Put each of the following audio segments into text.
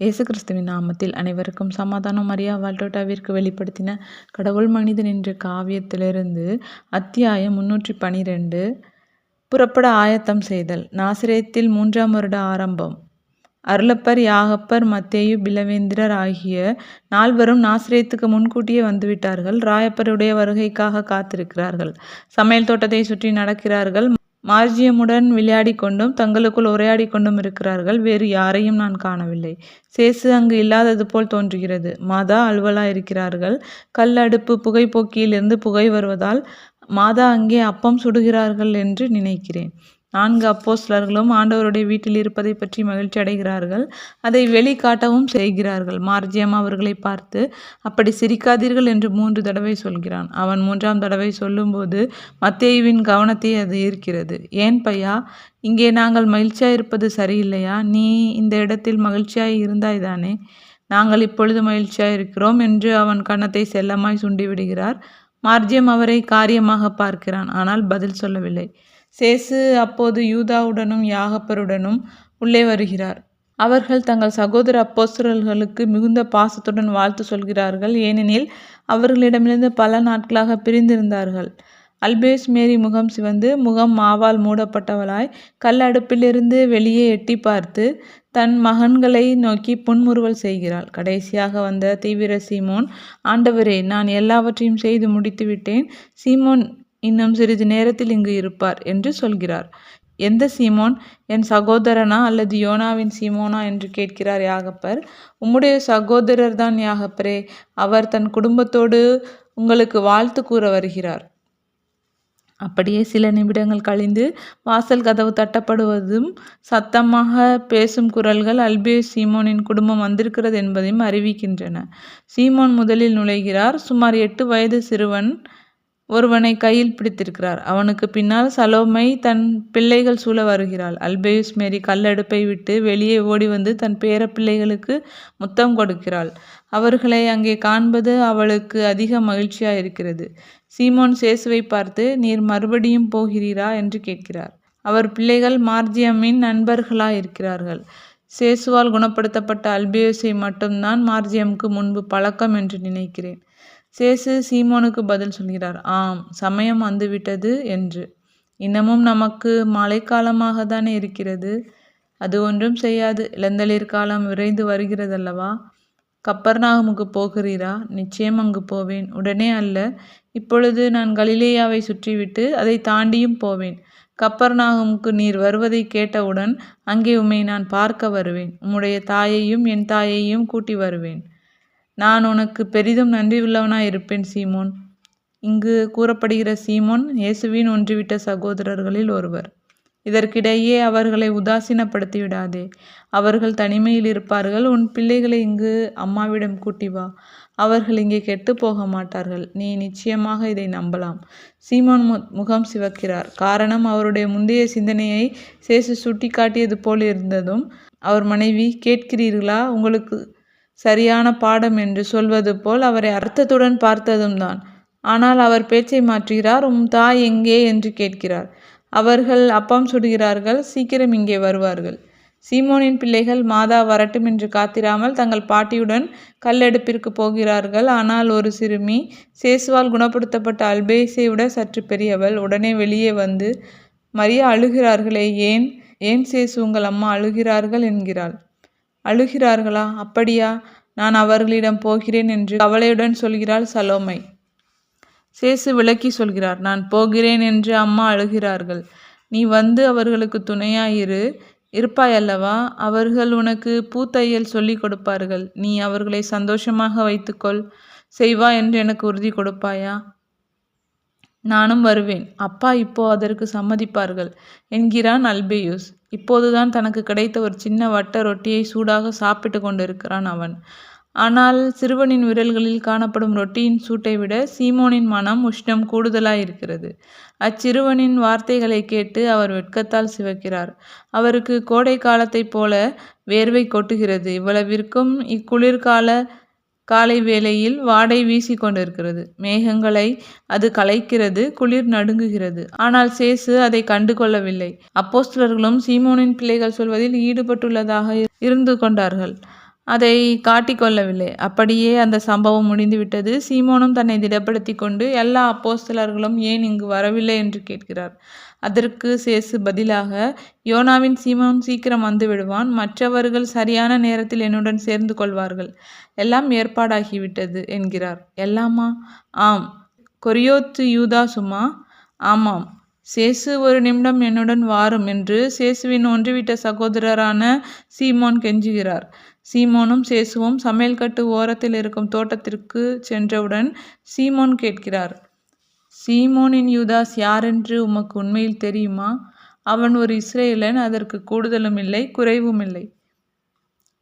இயேசு கிறிஸ்துவின் நாமத்தில் அனைவருக்கும் சமாதானம் மரியா வால்டோட்டாவிற்கு வெளிப்படுத்தின கடவுள் மனிதன் என்ற காவியத்திலிருந்து அத்தியாயம் முன்னூற்றி பனிரெண்டு புறப்பட ஆயத்தம் செய்தல் நாசிரியத்தில் மூன்றாம் வருட ஆரம்பம். அருளப்பர் யாகப்பர் மத்தேயு பிலவேந்திரர் ஆகிய நால்வரும் நாசிரியத்துக்கு முன்கூட்டியே வந்துவிட்டார்கள். ராயப்பருடைய வருகைக்காக காத்திருக்கிறார்கள். சமையல் தோட்டத்தை சுற்றி நடக்கிறார்கள். மார்ஜியமுடன் விளையாடி கொண்டும் தங்களுக்குள் உரையாடி கொண்டும் இருக்கிறார்கள். வேறு யாரையும் நான் காணவில்லை. சேசு அங்கு இல்லாதது போல் தோன்றுகிறது. மாதா அலுவலா இருக்கிறார்கள். கல் அடுப்பு புகைப்போக்கியிலிருந்து புகை வருவதால் மாதா அங்கே அப்பம் சுடுகிறார்கள் என்று நினைக்கிறேன். நான்கு அப்போஸ்லர்களும் ஆண்டவருடைய வீட்டில் இருப்பதை பற்றி மகிழ்ச்சி அடைகிறார்கள். அதை வெளிக்காட்டவும் செய்கிறார்கள். மார்ஜியம் அவர்களை பார்த்து அப்படி சிரிக்காதீர்கள் என்று மூன்று தடவை சொல்கிறான். அவன் மூன்றாம் தடவை சொல்லும்போது மத்தேயுவின் கவனத்தை அது ஈர்க்கிறது. ஏன் பையா இங்கே நாங்கள் மகிழ்ச்சியாக இருப்பது சரியில்லையா? நீ இந்த இடத்தில் மகிழ்ச்சியாய் இருந்தாய்தானே நாங்கள் இப்பொழுது மகிழ்ச்சியாக இருக்கிறோம் என்று அவன் கன்னத்தை செல்லமாய் சுண்டிவிடுகிறார். மார்ஜியம் அவரை காரியமாக பார்க்கிறான் ஆனால் பதில் சொல்லவில்லை. சேசு அப்போது யூதாவுடனும் யாகப்பருடனும் உள்ளே வருகிறார். அவர்கள் தங்கள் சகோதர அப்போஸ்தலர்களுக்கு மிகுந்த பாசத்துடன் வாழ்த்து சொல்கிறார்கள். ஏனெனில் அவர்களிடமிருந்து பல நாட்களாக பிரிந்திருந்தார்கள். அல்பேஸ் மேரி முகம் சிவந்து முகம் மாவால் மூடப்பட்டவளாய் கல் அடுப்பிலிருந்து வெளியே எட்டி பார்த்து தன் மகன்களை நோக்கி புன்முறுவல் செய்கிறாள். கடைசியாக வந்த தீவிர சீமோன் ஆண்டவரே நான் எல்லாவற்றையும் செய்து முடித்துவிட்டேன். சீமோன் இன்னும் சிறிது நேரத்தில் இங்கு இருப்பார் என்று சொல்கிறார். எந்த சீமோன்? என் சகோதரனா அல்லது யோனாவின் சீமோனா என்று கேட்கிறார் யாகப்பர். உம்முடைய சகோதரர் தான் யாகப்பரே. அவர் தன் குடும்பத்தோடு உங்களுக்கு வாழ்த்து கூற வருகிறார். அப்படியே சில நிமிடங்கள் கழிந்து வாசல் கதவு தட்டப்படுவதும் சத்தமாக பேசும் குரல்கள் அல்பே சீமோனின் குடும்பம் வந்திருக்கிறது என்பதையும் அறிவிக்கின்றன. சீமோன் முதலில் நுழைகிறார். சுமார் எட்டு வயது சிறுவன் ஒருவனை கையில் பிடித்திருக்கிறார். அவனுக்கு பின்னால் சலோமை தன் பிள்ளைகள் சூழ வருகிறாள். அல்பேயுஸ் மேரி கல்லடுப்பை விட்டு வெளியே ஓடி வந்து தன் பேர பிள்ளைகளுக்கு முத்தம் கொடுக்கிறாள். அவர்களை அங்கே காண்பது அவளுக்கு அதிக மகிழ்ச்சியாக இருக்கிறது சீமோன் சேசுவை பார்த்து நீர் மறுபடியும் போகிறீரா? என்று கேட்கிறார். அவர் பிள்ளைகள் மார்ஜியமின் நண்பர்களாக இருக்கிறார்கள் சேசுவால் குணப்படுத்தப்பட்ட அல்பேயுஸை மட்டும்தான் மார்ஜியமுக்கு முன்பு பழக்கம் என்று நினைக்கிறேன். சேசு சீமோனுக்கு பதில் சொல்கிறார் ஆம் சமயம் வந்துவிட்டது என்று. இன்னமும் நமக்கு மழைக்காலமாக தானே இருக்கிறது. அது ஒன்றும் செய்யாது. இளந்தளிர் காலம் விரைந்து வருகிறதல்லவா? கப்பர்நாகமுக்கு போகிறீரா? நிச்சயம் அங்கு போவேன். உடனே அல்ல. இப்பொழுது நான் கலிலேயாவை சுற்றிவிட்டு அதை தாண்டியும் போவேன். கப்பர்நாகமுக்கு நீர் வருவதை கேட்டவுடன் அங்கே உம்மை நான் பார்க்க வருவேன். உம்முடைய தாயையும் என் தாயையும் கூட்டி வருவேன். நான் உனக்கு பெரிதும் நன்றியுள்ளவனாய் இருப்பேன் சீமோன். இங்கு கூறப்படுகிற சீமோன் இயேசுவின் ஒன்றுவிட்ட சகோதரர்களில் ஒருவர். இதற்கிடையே அவர்களை உதாசீனப்படுத்தி விடாதே அவர்கள் தனிமையில் இருப்பார்கள். உன் பிள்ளைகளை இங்கு அம்மாவிடம் கூட்டி வா. அவர்கள் இங்கே கெட்டு போக மாட்டார்கள். நீ நிச்சயமாக இதை நம்பலாம். சீமோன் மு முகம் சிவக்கிறார். காரணம் அவருடைய முந்தைய சிந்தனையை சேசு சுட்டி காட்டியது போல் இருந்ததும் அவர் மனைவி கேட்கிறீர்களா? உங்களுக்கு சரியான பாடம் என்று சொல்வது போல் அவரை அர்த்தத்துடன் பார்த்ததும் தான். ஆனால் அவர் பேச்சை மாற்றுகிறார் உம் தாய் எங்கே? என்று கேட்கிறார். அவர்கள் அப்பம் சுடுகிறார்கள் சீக்கிரம் இங்கே வருவார்கள். சீமோனின் பிள்ளைகள் மாதா வரட்டும் என்று காத்திராமல் தங்கள் பாட்டியுடன் கல்லெடுப்பிற்கு போகிறார்கள். ஆனால் ஒரு சிறுமி சேசுவால் குணப்படுத்தப்பட்ட அல்பேசை விட சற்று பெரியவள். உடனே வெளியே வந்து மரியா அழுகிறார்களே ஏன் ஏன் சேசு உங்கள் அம்மா அழுகிறார்கள்? என்கிறாள். அழுகிறார்களா? அப்படியா? நான் அவர்களிடம் போகிறேன் என்று கவலையுடன் சொல்கிறாள் சலோமை. சேசு விளக்கி சொல்கிறார் நான் போகிறேன் என்று அம்மா அழுகிறார்கள். நீ வந்து அவர்களுக்கு துணையாயிரு. இருப்பாயல்லவா? அவர்கள் உனக்கு பூத்தையல் சொல்லிக் கொடுப்பார்கள். நீ அவர்களை சந்தோஷமாக வைத்துக்கொள். செய்வா என்று எனக்கு உறுதி கொடுப்பாயா? நானும் வருவேன். அப்பா இப்போ அதற்கு சம்மதிப்பார்கள் என்கிறான் அல்பேயூஸ். இப்போதுதான் தனக்கு கிடைத்த ஒரு சின்ன வட்ட ரொட்டியை சூடாக சாப்பிட்டு கொண்டிருக்கிறான் அவன். ஆனால் சிறுவனின் விரல்களில் காணப்படும் ரொட்டியின் சூட்டை விட சீமோனின் மனம் உஷ்ணம் கூடுதலாயிருக்கிறது. அச்சிறுவனின் வார்த்தைகளை கேட்டு அவர் வெட்கத்தால் சிவக்கிறார். அவருக்கு கோடை காலத்தைப் போல வேர்வை கொட்டுகிறது. இவ்வளவிற்கும் இக்குளிர்கால காலை வேளையில் வாடை வீசி கொண்டிருக்கிறது மேகங்களை அது கலைக்கிறது குளிர் நடுங்குகிறது. ஆனால் சேசு அதை கண்டு கொள்ளவில்லை அப்போஸ்தலர்களும் சீமோனின் பிள்ளைகள் சொல்வதில் ஈடுபட்டுள்ளதாக இருந்து கொண்டார்கள். அதை காட்டிக்கொள்ளவில்லை. அப்படியே அந்த சம்பவம் முடிந்துவிட்டது. சீமோனும் தன்னை திடப்படுத்தி கொண்டு எல்லா அப்போஸ்தலர்களும் ஏன் இங்கு வரவில்லை என்று கேட்கிறார். அதற்கு சேசு பதிலாக யோனாவின் சீமோன் சீக்கிரம் வந்து விடுவான். மற்றவர்கள் சரியான நேரத்தில் என்னுடன் சேர்ந்து கொள்வார்கள். எல்லாம் ஏற்பாடாகிவிட்டது என்கிறார். எல்லாமா? ஆம். கொரியோத்து யூதா சுமா ஆமாம். சேசு ஒரு நிமிடம் என்னுடன் வாரும் என்று சேசுவின் ஒன்றுவிட்ட சகோதரரான சீமோன் கெஞ்சுகிறார். சீமோனும் சேசுவும் சமையல்கட்டு ஓரத்தில் இருக்கும் தோட்டத்திற்கு சென்றவுடன் சீமோன் கேட்கிறார் சீமோனின் யூதாஸ் யாரென்று உமக்கு உண்மையில் தெரியுமா? அவன் ஒரு இஸ்ரேலன் அதற்கு கூடுதலும் இல்லை குறைவும் இல்லை.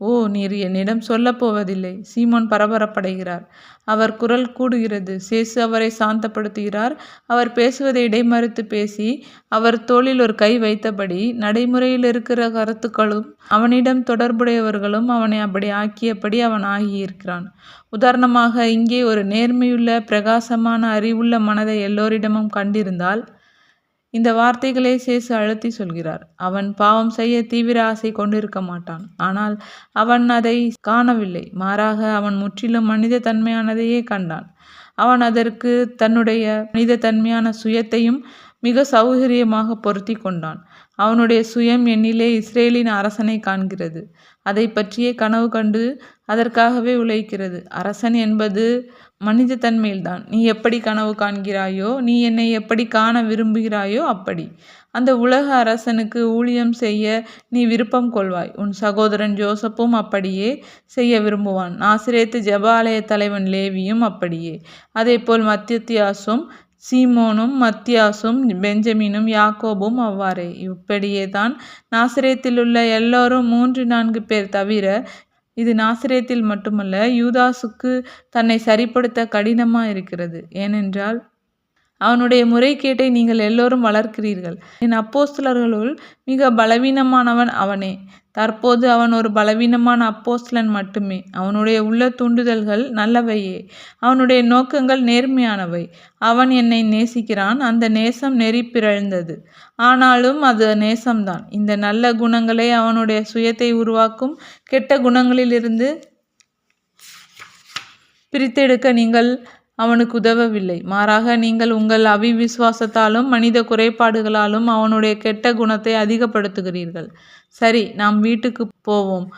ஓ நீர் என்னிடம் சொல்லப்போவதில்லை. சீமோன் பரபரப்படைகிறார். அவர் குரல் கூடுகிறது. சேசு அவரை சாந்தப்படுத்துகிறார். அவர் பேசுவதை இடைமறுத்து பேசி அவர் தோளில் ஒரு கை வைத்தபடி நடைமுறையில் இருக்கிற கருத்துக்களும் அவனிடம் தொடர்புடையவர்களும் அவனை அப்படி ஆக்கியபடி அவன் ஆகியிருக்கிறான். உதாரணமாக இங்கே ஒரு நேர்மையுள்ள பிரகாசமான அறிவுள்ள மனதை எல்லோரிடமும் கண்டிருந்தால் இந்த வார்த்தைகளை சேசு அழுத்தி சொல்கிறார். அவன் பாவம் செய்ய தீவிர ஆசை கொண்டிருக்க மாட்டான். ஆனால் அவன் அதை காணவில்லை. மாறாக அவன் முற்றிலும் மனித தன்மையானதையே கண்டான். அவன் அதற்கு தன்னுடைய மனித தன்மையான சுயத்தையும் மிக சௌகரியமாக பொருத்தி கொண்டான். அவனுடைய சுயம் என்னிலே இஸ்ரேலின் அரசனை காண்கிறது. அதை பற்றியே கனவு கண்டு அதற்காகவே உழைக்கிறது. அரசன் என்பது மனித தன்மையில்தான் நீ எப்படி கனவு காண்கிறாயோ நீ என்னை எப்படி காண விரும்புகிறாயோ அப்படி. அந்த உலக அரசனுக்கு ஊழியம் செய்ய நீ விருப்பம் கொள்வாய். உன் சகோதரன் ஜோசப்பும் அப்படியே செய்ய விரும்புவான். நாசிரேத்து ஜபாலய தலைவன் லேவியும் அப்படியே. அதேபோல் மத்தியத்தியாசும் சீமோனும் மத்தியாசும் பெஞ்சமினும் யாக்கோபும் அவ்வாறே. இப்படியே தான் நாசிரேத்திலுள்ள எல்லோரும் மூன்று நான்கு பேர் தவிர இது நாசிரியத்தில் மட்டுமல்ல யூதாசுக்கு தன்னை சரிப்படுத்த கடினமாக இருக்கிறது. ஏனென்றால் அவனுடைய முறைகேட்டை நீங்கள் எல்லோரும் வளர்க்கிறீர்கள். என் அப்போஸ்தலர்களுள் மிக பலவீனமானவன் அவனே. தற்போது அவன் ஒரு பலவீனமான அப்போஸ்தலன் மட்டுமே. அவனுடைய உள்ள தூண்டுதல்கள் நல்லவையே. அவனுடைய நோக்கங்கள் நேர்மையானவை. அவன் என்னை நேசிக்கிறான். அந்த நேசம் நெறி பிறழ்ந்தது. ஆனாலும் அது நேசம்தான். இந்த நல்ல குணங்களே அவனுடைய சுயத்தை உருவாக்கும் கெட்ட குணங்களிலிருந்து பிரித்தெடுக்க நீங்கள் அவனுக்கு உதவவில்லை. மாறாக நீங்கள் உங்கள் அவிவிசுவாசத்தாலும் மனித குறைபாடுகளாலும் அவனுடைய கெட்ட குணத்தை அதிகப்படுத்துகிறீர்கள். சரி நாம் வீட்டுக்கு போவோம்.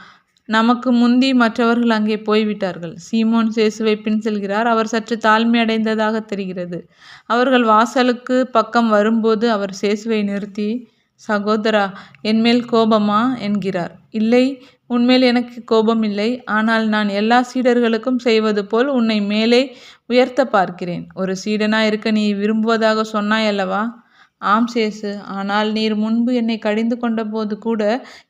நமக்கு முந்தி மற்றவர்கள் அங்கே போய்விட்டார்கள். சீமோன் சேசுவை பின் செல்கிறார். அவர் சற்று தாழ்மை அடைந்ததாக தெரிகிறது. அவர்கள் வாசலுக்கு பக்கம் வரும்போது அவர் சேசுவை நிறுத்தி சகோதரா என்மேல் கோபமா? என்கிறார். இல்லை உன்மேல் எனக்கு கோபம் இல்லை ஆனால் நான் எல்லா சீடர்களுக்கும் செய்வது போல் உன்னை மேலே உயர்த்த பார்க்கிறேன். ஒரு சீடனாக இருக்க நீ விரும்புவதாக சொன்னாய் அல்லவா? ஆம் சேசு. ஆனால் நீர் முன்பு என்னை கடிந்து கொண்டபோது கூட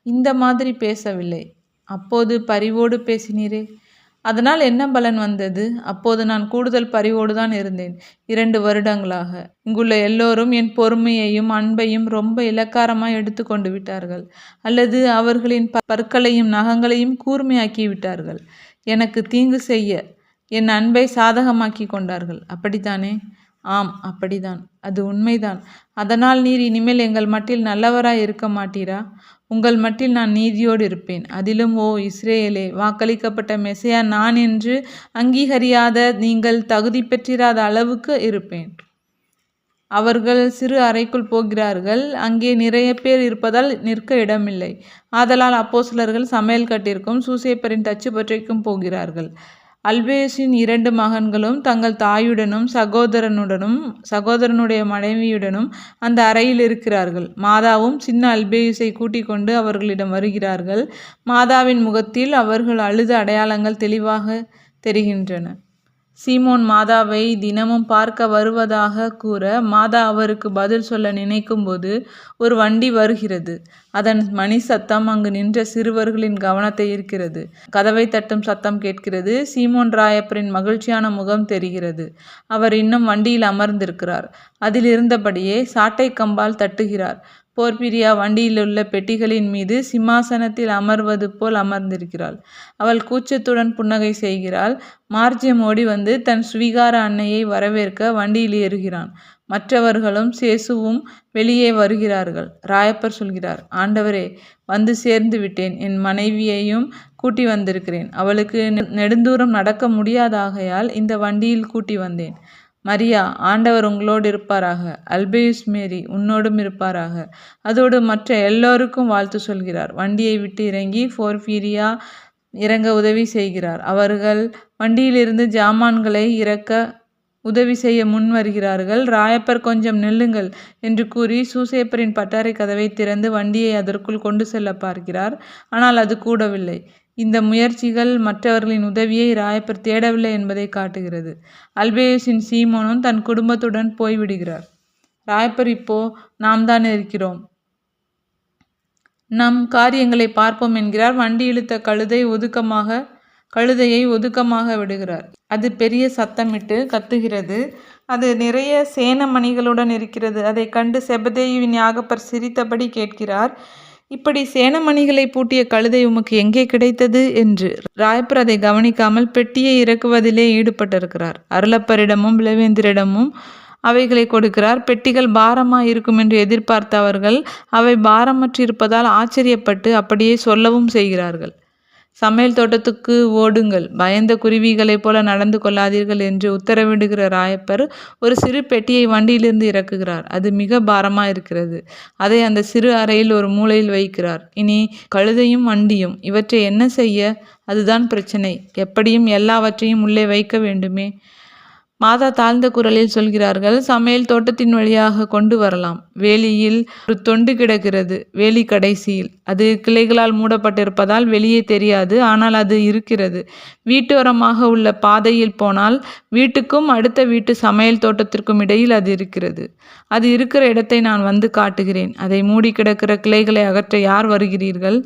இந்த மாதிரி பேசவில்லை. அப்போது பரிவோடு பேசினீரே. அதனால் என்ன பலன் வந்தது? அப்போது நான் கூடுதல் பரிவோடு தான் இருந்தேன். இரண்டு வருடங்களாக. இங்குள்ள எல்லோரும் என் பொறுமையையும் அன்பையும் ரொம்ப இலக்காரமாக எடுத்துக்கொண்டு விட்டார்கள். அல்லது அவர்களின் பற்களையும் நகங்களையும் கூர்மையாக்கி விட்டார்கள். எனக்கு தீங்கு செய்ய என் அன்பை சாதகமாக்கி கொண்டார்கள். அப்படித்தானே? ஆம் அப்படிதான் அது உண்மைதான். அதனால் நீர் இனிமேல் எங்கள் மட்டில் நல்லவராய் இருக்க மாட்டீரா? உங்கள் மட்டில் நான் நீதியோடு இருப்பேன். அதிலும் ஓ இஸ்ரேலே வாக்களிக்கப்பட்ட மெசையா நான் என்று அங்கீகரியாத நீங்கள் தகுதி பெற்றிராத அளவுக்கு இருப்பேன். அவர்கள் சிறு அறைக்குள் போகிறார்கள். அங்கே நிறைய பேர் இருப்பதால் நிற்க இடமில்லை. ஆதலால் அப்போ சிலர்கள் சமையல் கட்டிற்கும் சூசேப்பரின் தச்சு பற்றிக்கும் போகிறார்கள். அல்பேசின் இரண்டு மகன்களும் தங்கள் தாயுடனும் சகோதரனுடனும் சகோதரனுடைய மனைவியுடனும் அந்த அறையில் இருக்கிறார்கள். மாதாவும் சின்ன அல்பேயுஸை கூட்டிக் கொண்டு அவர்களிடம் வருகிறார்கள். மாதாவின் முகத்தில் அவர்கள் அழுத அடையாளங்கள் தெளிவாக தெரிகின்றன. சீமோன் மாதாவை தினமும் பார்க்க வருவதாக கூற மாதா அவருக்கு பதில் சொல்ல நினைக்கும்போது ஒரு வண்டி வருகிறது. அதன் மணி சத்தம் அங்கு நின்ற சிறுவர்களின் கவனத்தை ஈர்க்கிறது. கதவை தட்டும் சத்தம் கேட்கிறது. சீமோன் ராயப்பரின் மகிழ்ச்சியான முகம் தெரிகிறது. அவர் இன்னும் வண்டியில் அமர்ந்திருக்கிறார். அதில் இருந்தபடியே சாட்டை கம்பால் தட்டுகிறார். போர்பிரியா வண்டியிலுள்ள பெட்டிகளின் மீது சிம்மாசனத்தில் அமர்வது போல் அமர்ந்திருக்கிறாள். அவள் கூச்சத்துடன் புன்னகை செய்கிறாள். மார்ஜியம் ஓடி வந்து தன் ஸ்வீகார அன்னையை வரவேற்க வண்டியில் ஏறுகிறான். மற்றவர்களும் சேசுவும் வெளியே வருகிறார்கள். ராயப்பர் சொல்கிறார் ஆண்டவரே வந்து சேர்ந்து விட்டேன். என் மனைவியையும் கூட்டி வந்திருக்கிறேன். அவளுக்கு நெடுந்தூரம் நடக்க முடியாதாகையால் இந்த வண்டியில் கூட்டி வந்தேன். மரியா ஆண்டவர் உங்களோடு இருப்பாராக. அல்பேயுஸ் மேரி உன்னோடும் இருப்பாராக. அதோடு மற்ற எல்லோருக்கும் வாழ்த்து சொல்கிறார். வண்டியை விட்டு இறங்கி ஃபோர்ஃபீரியா இறங்க உதவி செய்கிறார். அவர்கள் வண்டியிலிருந்து ஜாமான்களை இறக்க உதவி செய்ய முன் வருகிறார்கள். ராயப்பர் கொஞ்சம் நில்லுங்கள் என்று கூறி சூசேப்பரின் பட்டறை கதவை திறந்து வண்டியை அதற்குள் கொண்டு செல்ல பார்க்கிறார். ஆனால் அது கூடவில்லை. இந்த முயற்சிகள் மற்றவர்களின் உதவியை ராயப்பர் தேடவில்லை என்பதை காட்டுகிறது. அல்பேயஸின் சீமோனும் தன் குடும்பத்துடன் போய்விடுகிறார். ராயப்பர் இப்போ நாம் தான் இருக்கிறோம். நம் காரியங்களை பார்ப்போம் என்கிறார். வண்டி இழுத்த கழுதை ஒதுக்கமாக கழுதையை ஒதுக்கமாக விடுகிறார். அது பெரிய சத்தமிட்டு கத்துகிறது. அது நிறைய சேனமணிகளுடன் இருக்கிறது. அதை கண்டு செபதேயுவின் யாகப்பர் சிரித்தபடி கேட்கிறார் இப்படி சேனமணிகளை பூட்டிய கழுதை உமக்கு எங்கே கிடைத்தது என்று. ராயப்பர் அதை கவனிக்காமல் பெட்டியை இறக்குவதிலே ஈடுபட்டிருக்கிறார். அருளப்பரிடமும் விளவேந்திரிடமும் அவைகளை கொடுக்கிறார். பெட்டிகள் பாரமாக இருக்கும் என்று எதிர்பார்த்த அவர்கள் அவை பாரமற்றிருப்பதால் ஆச்சரியப்பட்டு அப்படியே சொல்லவும் செய்கிறார்கள். சமையல் தோட்டத்துக்கு ஓடுங்கள் பயந்த குருவிகளைப் போல நடந்து கொள்ளாதீர்கள் என்று உத்தரவிடுகிற ராயப்பர் ஒரு சிறு பெட்டியை வண்டியிலிருந்து இறக்குகிறார். அது மிக பாரமாயிருக்கிறது. அதை அந்த சிறு அறையில் ஒரு மூலையில் வைக்கிறார். இனி கழுதையும் வண்டியும் இவற்றை என்ன செய்ய? அதுதான் பிரச்சனை. எப்படியும் எல்லாவற்றையும் உள்ளே வைக்க வேண்டுமே. மாதா தாழ்ந்த குரலில் சொல்கிறார்கள் சமையல் தோட்டத்தின் வழியாக கொண்டு வரலாம். வேலியில் ஒரு தொண்டு கிடக்கிறது வேலி கடைசியில். அது கிளைகளால் மூடப்பட்டிருப்பதால் வெளியே தெரியாது. ஆனால் அது இருக்கிறது. வீட்டோரமாக உள்ள பாதையில் போனால் வீட்டுக்கும் அடுத்த வீட்டு சமையல் தோட்டத்திற்கும் இடையில் அது இருக்கிறது. அது இருக்கிற இடத்தை நான் வந்து காட்டுகிறேன். அதை மூடி கிடக்கிற கிளைகளை அகற்ற யார் வருகிறீர்கள்?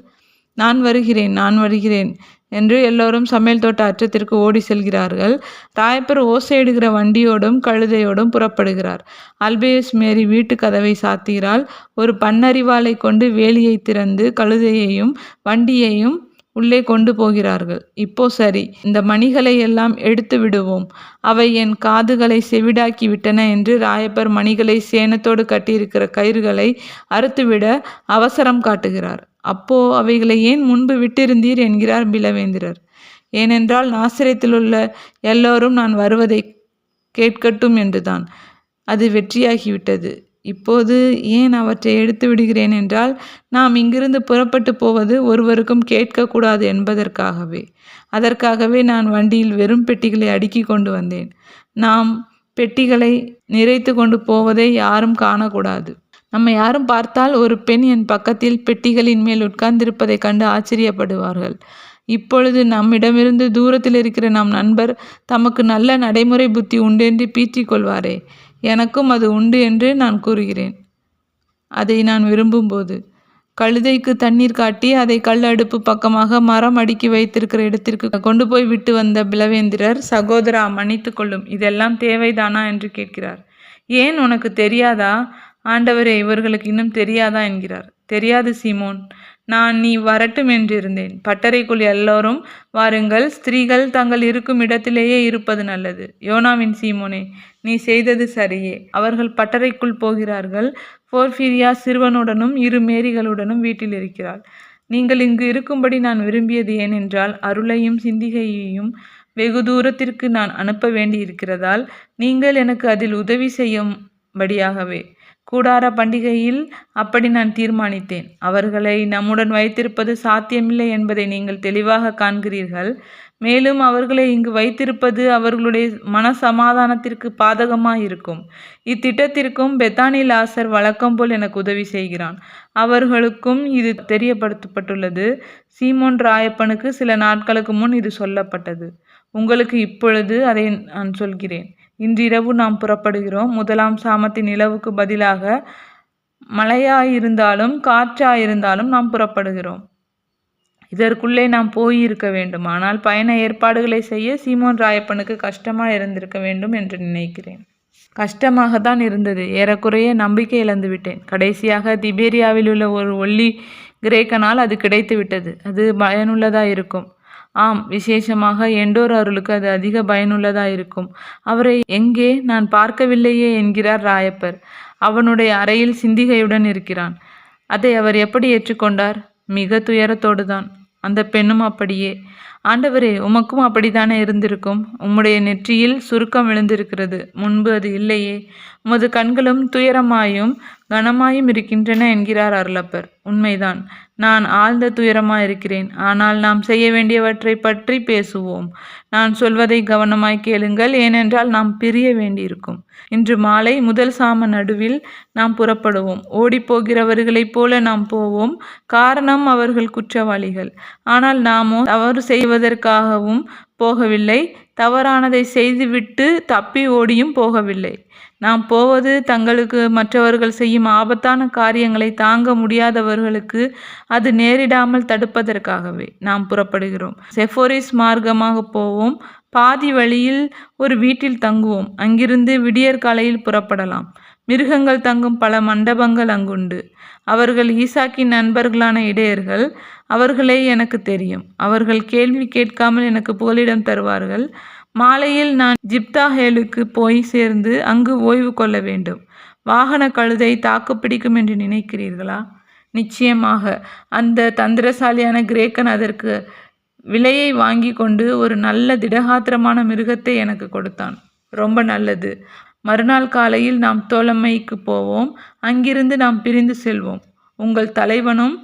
நான் வருகிறேன் நான் வருகிறேன் என்று எல்லோரும் சமையல் தோட்ட அச்சத்திற்கு ஓடி செல்கிறார்கள். ராயப்பர் ஓசையிடுகிற வண்டியோடும் கழுதையோடும் புறப்படுகிறார். அல்பேஸ் மேரி வீட்டு கதவை சாத்துகிறாள். ஒரு பன்னரிவாளை கொண்டு வேலியை திறந்து கழுதையையும் வண்டியையும் உள்ளே கொண்டு போகிறார்கள். இப்போ சரி இந்த மணிகளை எல்லாம் எடுத்து விடுவோம். அவை என் காதுகளை செவிடாக்கி விட்டன என்று ராயப்பர் மணிகளை சேனத்தோடு கட்டியிருக்கிற கயிறுகளை அறுத்துவிட அவசரம் காட்டுகிறார். அப்போ அவைகளை ஏன் முன்பு விட்டிருந்தீர் என்கிறார் பிலவேந்திரர். ஏனென்றால் நாசிரியத்திலுள்ள எல்லோரும் நான் வருவதை கேட்கட்டும் என்றுதான். அது வெற்றியாகிவிட்டது. இப்போது ஏன் அவற்றை எடுத்து விடுகிறேன் என்றால் நாம் இங்கிருந்து புறப்பட்டு போவது ஒருவருக்கும் கேட்கக்கூடாது என்பதற்காகவே. அதற்காகவே நான் வண்டியில் வெறும் பெட்டிகளை அடுக்கி கொண்டு வந்தேன். நாம் பெட்டிகளை நிறைத்து கொண்டு போவதை யாரும் காணக்கூடாது. நம்ம யாரும் பார்த்தால் ஒரு பெண் என் பக்கத்தில் பெட்டிகளின் மேல் உட்கார்ந்திருப்பதைக் கண்டு ஆச்சரியப்படுவார்கள். இப்பொழுது நம்மிடமிருந்து தூரத்தில் இருக்கிற நம் நண்பர் தமக்கு நல்ல நடைமுறை புத்தி உண்டென்று பீற்றிக் கொள்வாரே. எனக்கும் அது உண்டு என்று நான் கூறுகிறேன். அதை நான் விரும்பும்போது. கழுதைக்கு தண்ணீர் காட்டி அதை கல் அடுப்பு பக்கமாக மரம் அடுக்கி வைத்திருக்கிற இடத்திற்கு கொண்டு போய் விட்டு வந்த பிலவேந்திரர் சகோதரா மன்னித்து கொள்ளும் இதெல்லாம் தேவைதானா என்று கேட்கிறார். ஏன் உனக்கு தெரியாதா? ஆண்டவரே இவர்களுக்கு இன்னும் தெரியாதா என்கிறார். தெரியாது சீமோன். நான் நீ வரட்டும் என்றிருந்தேன். பட்டறைக்குள் எல்லோரும் வாருங்கள் ஸ்திரீகள் தங்கள் இருக்கும் இடத்திலேயே இருப்பது நல்லது. யோனாவின் சீமோனே நீ செய்தது சரியே. அவர்கள் பட்டறைக்குள் போகிறார்கள். போர்ஃபீரியா சிறுவனுடனும் இரு மேரிகளுடனும் வீட்டில் இருக்கிறாள். நீங்கள் இங்கு இருக்கும்படி நான் விரும்பியது ஏனென்றால் அருளையும் சிந்திகையையும் வெகு தூரத்திற்கு நான் அனுப்ப வேண்டியிருக்கிறதால் நீங்கள் எனக்கு அதில் உதவி செய்யும்படியாகவே. கூடார பண்டிகையில் அப்படி நான் தீர்மானித்தேன். அவர்களை நம்முடன் வைத்திருப்பது சாத்தியமில்லை என்பதை நீங்கள் தெளிவாக காண்கிறீர்கள். மேலும் அவர்களை இங்கு வைத்திருப்பது அவர்களுடைய மனசமாதானத்திற்கு பாதகமாக இருக்கும் இத்திட்டத்திற்கும் பெத்தானி லாசர் வழக்கம்போல் எனக்கு உதவி செய்கிறான். அவர்களுக்கும் இது தெரியப்படுத்தப்பட்டுள்ளது. சீமோன் ராயப்பனுக்கு சில நாட்களுக்கு முன் இது சொல்லப்பட்டது. உங்களுக்கு இப்பொழுது அதை நான் சொல்கிறேன். இன்றிரவு நாம் புறப்படுகிறோம். முதலாம் சாமத்தின் நிலவுக்கு பதிலாக மழையாயிருந்தாலும் காற்றாயிருந்தாலும் நாம் புறப்படுகிறோம். இதற்குள்ளே நாம் போயிருக்க வேண்டும். ஆனால் பயண ஏற்பாடுகளை செய்ய சீமோன் ராயப்பனுக்கு கஷ்டமாக இருந்திருக்க வேண்டும் என்று நினைக்கிறேன். கஷ்டமாக தான் இருந்தது ஏறக்குறைய நம்பிக்கை இழந்துவிட்டேன் கடைசியாக திபேரியாவில் உள்ள ஒரு ஒல்லி கிரேக்கனால் அது கிடைத்து விட்டது அது பயனுள்ளதாக இருக்கும் ஆம் விசேஷமாக எண்டோர் அருளுக்கு அது அதிக பயனுள்ளதாக இருக்கும். அவரை எங்கே நான் பார்க்கவில்லையே என்கிறார் ராயப்பர். அவனுடைய அறையில் சிந்திகையுடன் இருக்கிறான். அதை அவர் எப்படி ஏற்றுக்கொண்டார்? மிக துயரத்தோடு தான் அந்த பெண்ணும் அப்படியே. ஆண்டவரே உமக்கும் அப்படித்தானே இருந்திருக்கும்? உம்முடைய நெற்றியில் சுருக்கம் விழுந்திருக்கிறது முன்பு அது இல்லையே. உமது கண்களும் துயரமாயும் கனமாயும் இருக்கின்றன என்கிறார் அருளப்பர். உண்மைதான். நான் ஆழ்ந்த துயரமாக இருக்கிறேன் ஆனால் நாம் செய்ய வேண்டியவற்றை பற்றி பேசுவோம். நான் சொல்வதை கவனமாய் கேளுங்கள். ஏனென்றால் நாம் பிரிய வேண்டியிருக்கும். இன்று மாலை முதல் சாம நடுவில் நாம் புறப்படுவோம். ஓடிப்போகிறவர்களைப் போல நாம் போவோம். காரணம் அவர்கள் குற்றவாளிகள். ஆனால் நாமோ அவர் செய்வது செய்வதற்காகவும் போகவில்லை. தவறானதை செய்துவிட்டு தப்பி ஓடியும் போகவில்லை. நாம் போவது தங்களுக்கு மற்றவர்கள் செய்யும் ஆபத்தான காரியங்களை தாங்க முடியாதவர்களுக்கு அது நேரிடாமல் தடுப்பதற்காகவே நாம் புறப்படுகிறோம். செஃபோரிஸ் மார்க்கமாக போவோம். பாதி வழியில் ஒரு வீட்டில் தங்குவோம். அங்கிருந்து விடியற்காலையில் புறப்படலாம். மிருகங்கள் தங்கும் பல மண்டபங்கள் அங்குண்டு. அவர்கள் ஈசாக்கின் நண்பர்களான இடையர்கள். அவர்களே எனக்கு தெரியும். அவர்கள் கேள்வி கேட்காமல் எனக்கு புகலிடம் தருவார்கள். மாலையில் நான் ஜிப்தாஹேலுக்கு போய் சேர்ந்து அங்கு ஓய்வு கொள்ள வேண்டும். வாகன கழுதை தாக்குப்பிடிக்கும் என்று நினைக்கிறீர்களா? நிச்சயமாக. அந்த தந்திரசாலியான கிரேக்கன் அதற்கு விலையை வாங்கி கொண்டு ஒரு நல்ல திடகாத்திரமான மிருகத்தை எனக்கு கொடுத்தான். ரொம்ப நல்லது. மறுநாள் காலையில் நாம் தோழமைக்கு போவோம். அங்கிருந்து நாம் பிரிந்து செல்வோம். உங்கள் தலைவனும்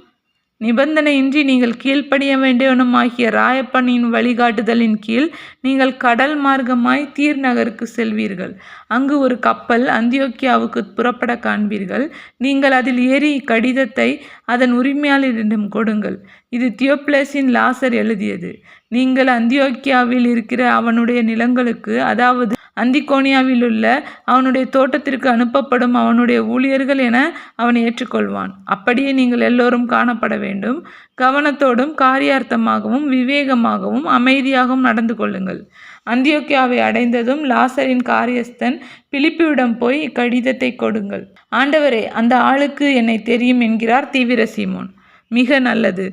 நிபந்தனையின்றி நீங்கள் கீழ்ப்படிய வேண்டியவனுமாகிய ராயப்பனின் வழிகாட்டுதலின் கீழ் நீங்கள் கடல் மார்க்கமாய் தீர் நகருக்கு செல்வீர்கள். அங்கு ஒரு கப்பல் அந்தியோக்கியாவுக்கு புறப்பட காண்பீர்கள். நீங்கள் அதில் ஏறி கடிதத்தை அதன் உரிமையாளரிடம் கொடுங்கள். இது தியோப்ளஸின் லாசர் எழுதியது. நீங்கள் அந்தியோக்கியாவில் இருக்கிற அவனுடைய நிலங்களுக்கு அதாவது அந்திகோனியாவில் உள்ள அவனுடைய தோட்டத்திற்கு அனுப்பப்படும் அவனுடைய ஊழியர்கள் என அவன் ஏற்றுக்கொள்வான். அப்படியே நீங்கள் எல்லோரும் காணப்பட வேண்டும். கவனத்தோடும் காரியார்த்தமாகவும் விவேகமாகவும் அமைதியாகவும் நடந்து கொள்ளுங்கள். அந்தியோக்கியாவை அடைந்ததும் லாசரின் காரியஸ்தன் பிலிப்பியிடம் போய் இக்கடிதத்தை கொடுங்கள். ஆண்டவரே அந்த ஆளுக்கு என்னை தெரியும் என்கிறார் தீவிர சீமோன். மிக நல்லது.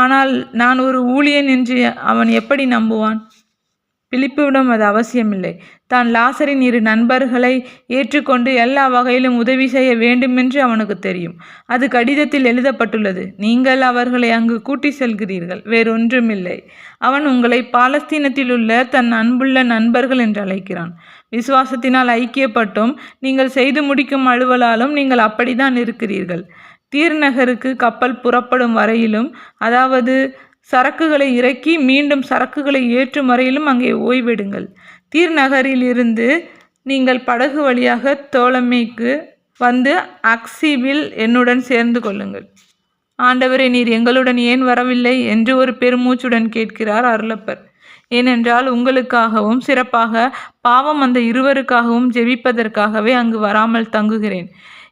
ஆனால் நான் ஒரு ஊழியன் என்று அவன் எப்படி நம்புவான்? பிலிப்புவிடம் அது அவசியமில்லை. தான் லாசரின் இரு நண்பர்களை ஏற்றுக்கொண்டு எல்லா வகையிலும் உதவி செய்ய வேண்டுமென்று அவனுக்கு தெரியும். அது கடிதத்தில் எழுதப்பட்டுள்ளது. நீங்கள் அவர்களை அங்கு கூட்டி செல்கிறீர்கள். வேறொன்றுமில்லை. அவன் உங்களை பாலஸ்தீனத்தில் உள்ள தன் அன்புள்ள நண்பர்கள் என்று அழைக்கிறான். விசுவாசத்தினால் ஐக்கியப்பட்டும். நீங்கள் செய்து முடிக்கும் அலுவலாலும் நீங்கள் அப்படித்தான் இருக்கிறீர்கள். தீர்நகருக்கு கப்பல் புறப்படும் வரையிலும் அதாவது சரக்குகளை இறக்கி மீண்டும் சரக்குகளை ஏற்றும் வரையிலும் அங்கே ஓய்வெடுங்கள். தீர்நகரில் இருந்து நீங்கள் படகு வழியாக தோழமைக்கு வந்து அக்சிவில் என்னுடன் சேர்ந்து கொள்ளுங்கள். ஆண்டவரே நீர் எங்களுடன் ஏன் வரவில்லை என்று ஒரு பெருமூச்சுடன் கேட்கிறார் அருளப்பர். ஏனென்றால் உங்களுக்காகவும் சிறப்பாக பாவம் அந்த இருவருக்காகவும் ஜெபிப்பதற்காகவே அங்கு வராமல் தங்குகிறேன்.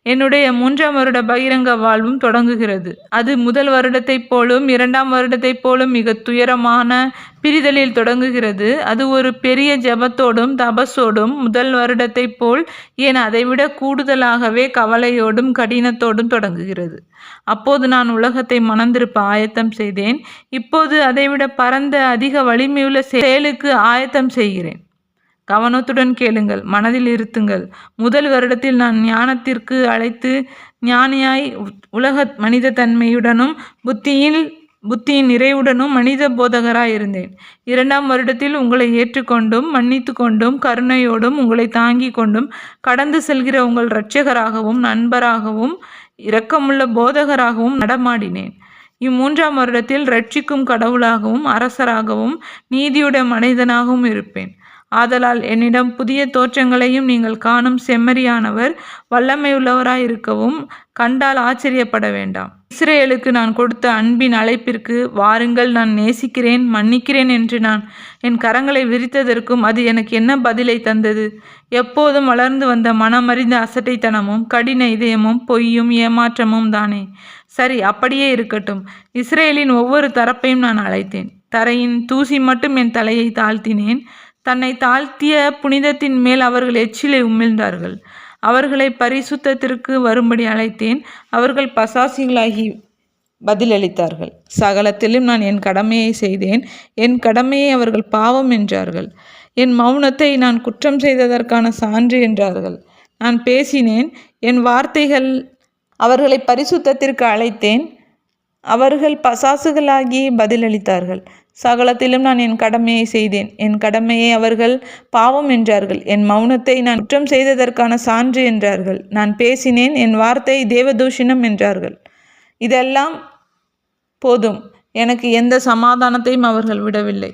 என்னுடைய மூன்றாம் வருட பகிரங்க வாழ்வும் தொடங்குகிறது. அது முதல் வருடத்தைப் போலும் இரண்டாம் வருடத்தைப் போலும் மிக துயரமான பிரிதலில் தொடங்குகிறது. அது ஒரு பெரிய ஜபத்தோடும் தபஸோடும் முதல் வருடத்தைப் போல் ஏன் அதைவிட கூடுதலாகவே கவலையோடும் கடினத்தோடும் தொடங்குகிறது. அப்போது நான் உலகத்தை மணந்திருப்ப ஆயத்தம் செய்தேன். இப்போது அதைவிட பரந்த அதிக வலிமையுள்ள செயலுக்கு ஆயத்தம் செய்கிறேன். கவனத்துடன் கேளுங்கள் மனதில் இருத்துங்கள். முதல் வருடத்தில் நான் ஞானத்திற்கு அழைத்து ஞானியாய் உலக மனித தன்மையுடனும் புத்தியில் புத்தியின் நிறைவுடனும் மனித போதகராய் இருந்தேன் இரண்டாம் வருடத்தில் உங்களை ஏற்றுக்கொண்டும் மன்னித்து கொண்டும் கருணையோடும் உங்களை தாங்கி கொண்டும் கடந்து செல்கிற உங்கள் இரட்சகராகவும் நண்பராகவும் இரக்கமுள்ள போதகராகவும் நடமாடினேன். இம்மூன்றாம் வருடத்தில் ரட்சிக்கும் கடவுளாகவும் அரசராகவும் நீதியுடைய மனிதனாகவும் இருப்பேன். ஆதலால் என்னிடம் புதிய தோற்றங்களையும் நீங்கள் காணும் செம்மறியானவர் வல்லமையுள்ளவராய் இருக்கவும் கண்டால் ஆச்சரியப்பட வேண்டாம். இஸ்ரேலுக்கு நான் கொடுத்த அன்பின் அழைப்பிற்கு வாருங்கள் நான் நேசிக்கிறேன் மன்னிக்கிறேன் என்று நான் என் கரங்களை விரித்ததற்கும் அது எனக்கு என்ன பதிலை தந்தது? எப்போதும் வளர்ந்து வந்த மனமறிந்த அசட்டைத்தனமும் கடின இதயமும் பொய்யும் ஏமாற்றமும் தானே? சரி அப்படியே இருக்கட்டும். இஸ்ரேலின் ஒவ்வொரு தரப்பையும் நான் அழைத்தேன். தரையின் தூசி மட்டும் என் தலையை தாழ்த்தினேன். தன்னை தாழ்த்திய புனிதத்தின் மேல் அவர்கள் எச்சிலை உமிழ்ந்தார்கள். அவர்களை பரிசுத்தத்திற்கு வரும்படி அழைத்தேன். அவர்கள் பசாசிகளாகி பதிலளித்தார்கள். சகலத்திலும் நான் என் கடமையை செய்தேன். என் கடமையை அவர்கள் பாவம் என்றார்கள். என் மௌனத்தை நான் குற்றம் செய்ததற்கான சான்று என்றார்கள். நான் பேசினேன். என் வார்த்தைகள் அவர்களை பரிசுத்தத்திற்கு அழைத்தேன். அவர்கள் பசாசுகளாகி பதிலளித்தார்கள். சகலத்திலும் நான் என் கடமையை செய்தேன். என் கடமையை அவர்கள் பாவம் என்றார்கள். என் மௌனத்தை நான் குற்றம் செய்ததற்கான சான்று என்றார்கள். நான் பேசினேன் என் வார்த்தை தேவதூஷணம் என்றார்கள். இதெல்லாம் போதும். எனக்கு எந்த சமாதானத்தையும் அவர்கள் விடவில்லை.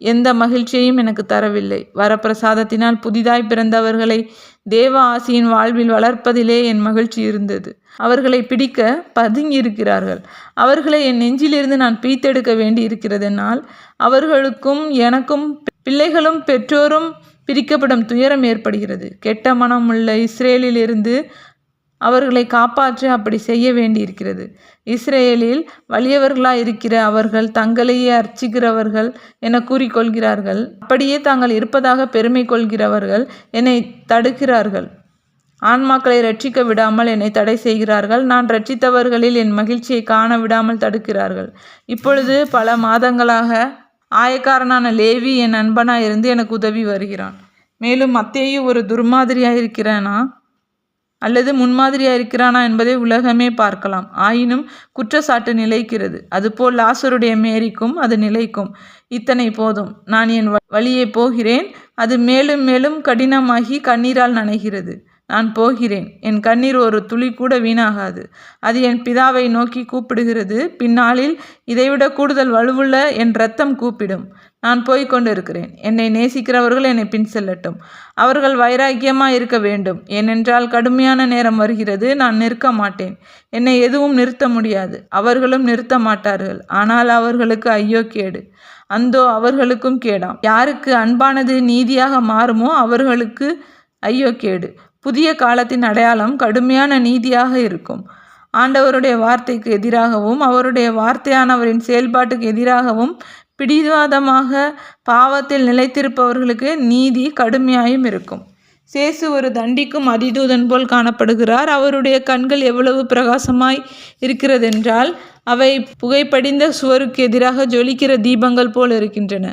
எந்த மகிழ்ச்சியையும் எனக்கு தரவில்லை. வரப்பிரசாதத்தினால் புதிதாய் பிறந்தவர்களை தேவ ஆசியின் வாழ்வில் வளர்ப்பதிலே என் மகிழ்ச்சி இருந்தது. அவர்களை பிடிக்க பதுங்கி இருக்கிறார்கள் அவர்களை என் நெஞ்சிலிருந்து நான் பீத்தெடுக்க வேண்டி இருக்கிறதுனால் அவர்களுக்கும் எனக்கும் பிள்ளைகளும் பெற்றோரும் பிரிக்கப்படும் துயரம் ஏற்படுகிறது. கெட்ட மனம் உள்ள இஸ்ரேலிலிருந்து அவர்களை காப்பாற்ற அப்படி செய்ய வேண்டியிருக்கிறது. இஸ்ரேலில் வலியவர்களாக இருக்கிற அவர்கள் தங்களையே அர்ச்சிக்கிறவர்கள் என கூறிக்கொள்கிறார்கள். அப்படியே தாங்கள் இருப்பதாக பெருமை கொள்கிறவர்கள் என்னை தடுக்கிறார்கள். ஆன்மாக்களை ரட்சிக்க விடாமல் என்னை தடை செய்கிறார்கள். நான் ரட்சித்தவர்களில் என் மகிழ்ச்சியை காண விடாமல் தடுக்கிறார்கள். இப்பொழுது பல மாதங்களாக ஆயக்காரனான லேவி என் நண்பனாக இருந்து எனக்கு உதவி வருகிறான். மேலும் மத்தேயும் ஒரு துர்மாதிரியாக இருக்கிறானா அல்லது முன்மாதிரியாக இருக்கிறானா என்பதை உலகமே பார்க்கலாம். ஆயினும் குற்றச்சாட்டு நிலைக்கிறது. அதுபோல் லாசருடைய மேரிக்கும் அது நிலைக்கும். இத்தனை போதும். நான் என் வழியே போகிறேன். அது மேலும் மேலும் கடினமாகி கண்ணீரால் நனைகிறது. நான் போகிறேன். என் கண்ணீர் ஒரு துளி கூட வீணாகாது. அது என் பிதாவை நோக்கி கூப்பிடுகிறது. பின்னாளில் இதைவிட கூடுதல் வலுவுள்ள என் ரத்தம் கூப்பிடும். நான் போய்க் கொண்டிருக்கிறேன். என்னை நேசிக்கிறவர்கள் என்னை பின் செல்லட்டும். அவர்கள் வைராக்கியமாக இருக்க வேண்டும். ஏனென்றால் கடுமையான நேரம் வருகிறது. நான் நிற்க மாட்டேன். என்னை எதுவும் நிறுத்த முடியாது. அவர்களும் நிறுத்த மாட்டார்கள். ஆனால் அவர்களுக்கு ஐயோ கேடு. அந்தோ அவர்களுக்கும் கேடாம். யாருக்கு அன்பானது நீதியாக மாறுமோ அவர்களுக்கு ஐயோ கேடு. புதிய காலத்தின் அடையாளம் கடுமையான நீதியாக இருக்கும். ஆண்டவருடைய வார்த்தைக்கு எதிராகவும் அவருடைய வார்த்தையானவரின் செயல்பாட்டுக்கு எதிராகவும் பிடிவாதமாக பாவத்தில் நிலைத்திருப்பவர்களுக்கு நீதி கடுமையாயும் இருக்கும். சேசு ஒரு தண்டிக்கும் அதிதூதன் போல் காணப்படுகிறார். அவருடைய கண்கள் எவ்வளவு பிரகாசமாய் இருக்கிறதென்றால் அவை புகைப்படிந்த சுவருக்கு எதிராக ஜொலிக்கிற தீபங்கள் போல் இருக்கின்றன.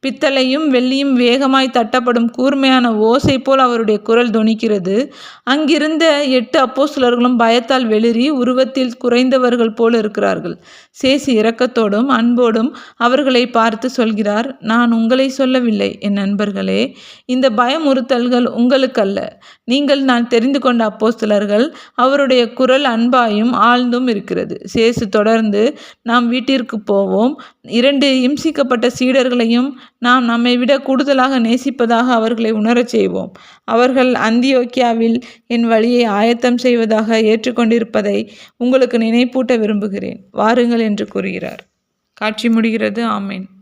பித்தளையும் வெள்ளியும் வேகமாய் தட்டப்படும் கூர்மையான ஓசை போல் அவருடைய குரல் துணிக்கிறது. அங்கிருந்த எட்டு அப்போஸ்தலர்களும் பயத்தால் வெளிரி உருவத்தில் குறைந்தவர்கள் போல் இருக்கிறார்கள். சேசி இரக்கத்தோடும் அன்போடும் அவர்களை பார்த்து சொல்கிறார் நான் உங்களை சொல்லவில்லை என் நண்பர்களே. இந்த பயமுறுத்தல்கள் உங்களுக்கல்ல. நீங்கள் நான் தெரிந்து கொண்ட அப்போஸ்தலர்கள் அவருடைய குரல் அன்பாயும் ஆழ்ந்தும் இருக்கிறது. சேசு தொடர்ந்து நாம் வீட்டிற்கு போவோம். இரண்டு இம்சிக்கப்பட்ட சீடர்களையும் நாம் நம்மை விட கூடுதலாக நேசிப்பதாக அவர்களை உணரச் செய்வோம். அவர்கள் அந்தியோக்கியாவில் என் வழியை ஆயத்தம் செய்வதாக ஏற்றுக்கொண்டிருப்பதை உங்களுக்கு நினைப்பூட்ட விரும்புகிறேன். வாருங்கள் என்று கூறுகிறார். காட்சி முடிகிறது. ஆமேன்.